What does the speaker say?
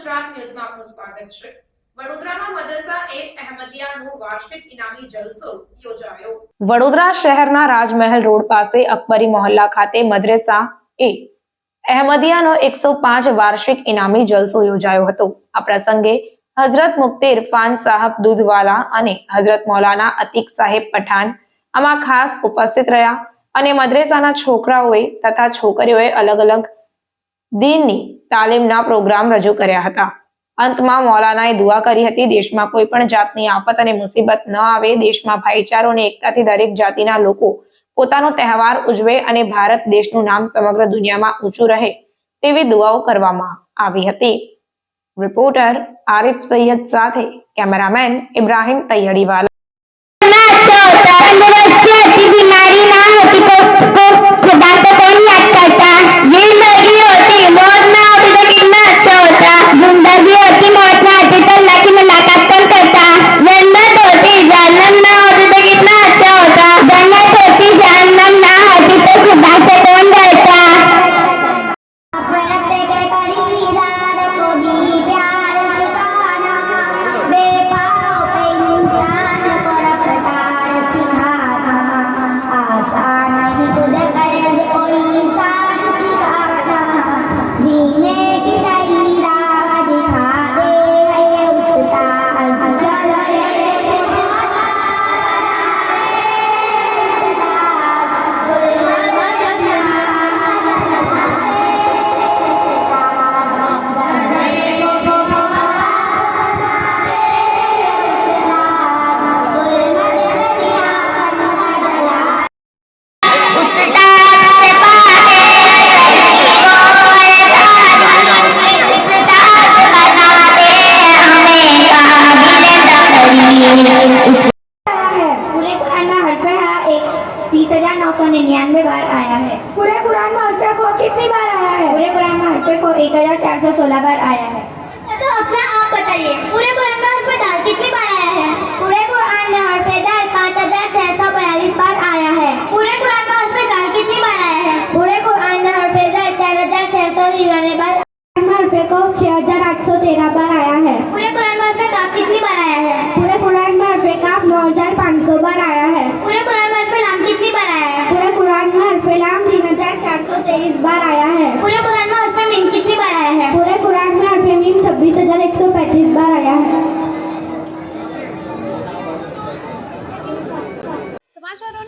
સ્વાગત છે. અહેમદિયાનું વાર્ષિક ઇનામી જલસો યોજાયો. વડોદરા શહેરના રાજમહેલ રોડ પાસે અકબરી મોહલ્લા ખાતે મદ્રેસા એ અહેમદિયાનો એકસો પાંચ વાર્ષિક ઇનામી જલસો યોજાયો હતો. આ પ્રસંગે હઝરત મુક્તેર ફાન સાહબ દૂધવાલા અને હઝરત મૌલાના અતિક સાહેબ પઠાણ આમાં ખાસ ઉપસ્થિત રહ્યા અને મદ્રેસાના છોકરાઓએ તથા છોકરીઓએ અલગ અલગ દીનની તાલીમના પ્રોગ્રામ રજૂ કર્યા હતા. અંતમાં મૌલાનાએ દુઆ કરી હતી, દેશમાં કોઈ પણ જાતની આફત અને મુસીબત ન આવે. દેશમાં ભાઈચારો અને એકતાથી દરેક જાતિના લોકો પોતાનો તહેવાર ઉજવે અને ભારત દેશનું નામ સમગ્ર દુનિયામાં ઊંચું રહે. તેવી દુઆઓ કરવામાં આવી હતી. રિપોર્ટર આરિફ સૈયદ સાથે કેમેરામેન ઇબ્રાહિમ તૈયડીવાલા. तीस हज़ार नौ सौ निन्यानवे बार आया है। पूरे कुरान में हर्फ को कितनी बार आया है? पूरे कुरान में हर्फ को एक हज़ार चार सौ सोलह बार आया है। तो अपना आप बताइए पूरे कुरान में हर्फ दाल कितनी बार आया है? पूरे कुरान में हर्फ दाल पाँच हज़ार छह सौ बयालीस बार आया है। पूरे कुरान में हर्फ दाल कितनी बार आया है? पूरे कुरान में हर्फ दाल चार हज़ार छह सौ निन्यानवे बार हर्फ को छह हज़ार आठ सौ तेरह बार आया है? पूरे कुरान में हर्फ काफ कितनी बार आया है? पूरे